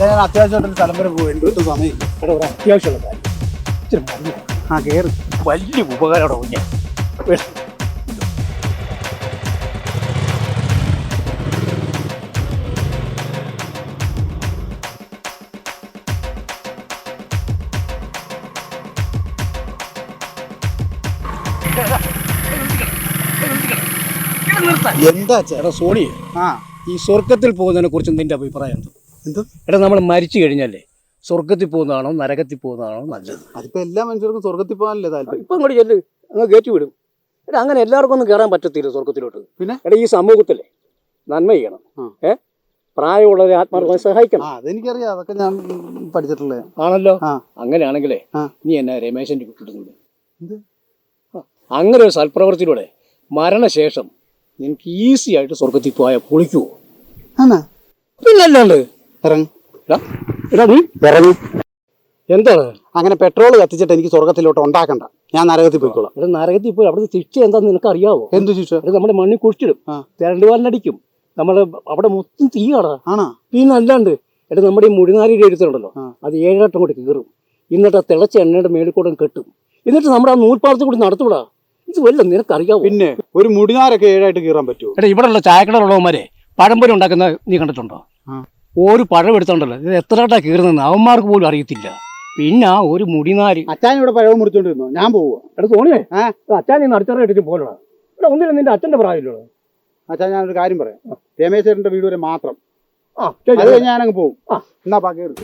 ഞാൻ അത്യാവശ്യമായിട്ടൊരു സ്ഥലം വരെ പോകും എനിക്ക് ഒട്ടും സമയം ഇവിടെ ഒരു അത്യാവശ്യമുള്ള കാര്യം ഇച്ചിരി മതി ആ കയറി വലിയ ഉപകാരമാണ് കുഞ്ഞെ എന്താ ചേട്ടാ സോണി ആ. ഈ സ്വർഗത്തിൽ പോകുന്നതിനെ കുറിച്ച് നിന്റെ അഭിപ്രായം എന്തോ? എന്ത്? എടാ നമ്മൾ മരിച്ചു കഴിഞ്ഞല്ലേ സ്വർഗത്തിൽ പോകുന്നതാണോ നരകത്തിൽ പോകുന്നതാണോ നല്ലത്? അതിപ്പോ എല്ലാ മനുഷ്യർക്കും സ്വർഗത്തിൽ പോകാനല്ലേ താല്പര്യം? ഇപ്പൊ അങ്ങോട്ട് ചെല്ല് അങ്ങ് കയറ്റി വിടും. എടാ അങ്ങനെ എല്ലാവർക്കും ഒന്നും കയറാൻ പറ്റത്തില്ല സ്വർഗത്തിലോട്ട് പിന്നെ? എടാ ഈ സമൂഹത്തിലെ നന്മ ചെയ്യണം. ഏ? പ്രായമുള്ളവരെ ആത്മാർത്ഥമായി സഹായിക്കണം. അതെനിക്കറിയാം. അതൊക്കെ ഞാൻ പഠിച്ചിട്ടുള്ളേ ആണല്ലോ? അങ്ങനെയാണെങ്കിലേ നീ എന്നാ രമേശന്റെ വിട്ടിടുന്നുണ്ട് എന്ത്? അങ്ങനെ ഒരു സൽപ്രവൃത്തിയിലൂടെ മരണശേഷം നിനക്ക് ഈസി ആയിട്ട് സ്വർഗത്തിൽ പോയാൽ പൊളിക്കുവോ? എന്നാ പിന്നല്ലാണ്ട്. അല്ലാണ്ട് എടാ, എടാ നീ. ഇറങ്ങി. എന്താണ്? അങ്ങനെ പെട്രോൾ കത്തിച്ചിട്ട് എനിക്ക് സ്വർഗത്തിലോട്ട് ഉണ്ടാക്കണ്ട. ഞാൻ നരകത്തിൽ പോയിക്കോളാം. ഇവിടെ നരകത്തിൽ പോയി. അവിടുത്തെ ശിക്ഷ എന്താന്ന് നിനക്ക് അറിയാവോ എന്ത് ശിക്ഷ? അത് നമ്മുടെ മണ്ണിൽ കുഴിച്ചിടും. തിരണ്ടുവാലിനടിക്കും നമ്മൾ അവിടെ മൊത്തം തീയാടാ. ആണാ? പിന്നെ അല്ലാണ്ട് എടാ നമ്മുടെ ഈ മുടിനാരിയുടെ എഴുത്തുണ്ടല്ലോ. അത് ഏഴാട്ടം കൂടി കീറും. എന്നിട്ട് ആ തിളച്ച എണ്ണയുടെ മേളിൽ കൂടെ കെട്ടും. എന്നിട്ട് നമ്മുടെ ആ നൂൽപ്പാടത്തിൽ കൂടി നടത്തൂടാ. ഇത് വല്ല നിനക്കറിയാവോ? പിന്നെ ഒരു മുടിനാരൊക്കെ ഏഴായിട്ട് കീറാൻ പറ്റുമോ എടാ ഇവിടെ ഉള്ള ചായക്കടയുള്ളവന്മാരെ പഴംപൊരി ഉണ്ടാക്കുന്ന നീ കണ്ടിട്ടുണ്ടോ? ആ. ഒരു പഴം എടുത്തോണ്ടല്ലോ. ഇത് എത്ര ആട്ടാ കീറുന്നെന്ന് അവന്മാർക്ക് പോലും അറിയത്തില്ല. പിന്നെ ആ ഒരു മുടിനാരി അച്ഛൻ ഇവിടെ പഴവും മുറിച്ചോണ്ടിരുന്നോ? ഞാൻ പോവുക എടാ തോണിയേ ആ. അച്ഛൻ നീ നടുത്തറ ഇട്ടിട്ട് പോലടാ ഇവിടെ ഒന്നിനും നിന്റെ അച്ഛന്റെ പ്രായമില്ലോ അച്ഛാ ഞാൻ ഒരു കാര്യം പറയാം. രമേശേട്ടന്റെ വീട് വരെ മാത്രം. ആ അത് ഞാൻ ഞാനങ്ങ് പോകും ആ. എന്നാ പാ കയറി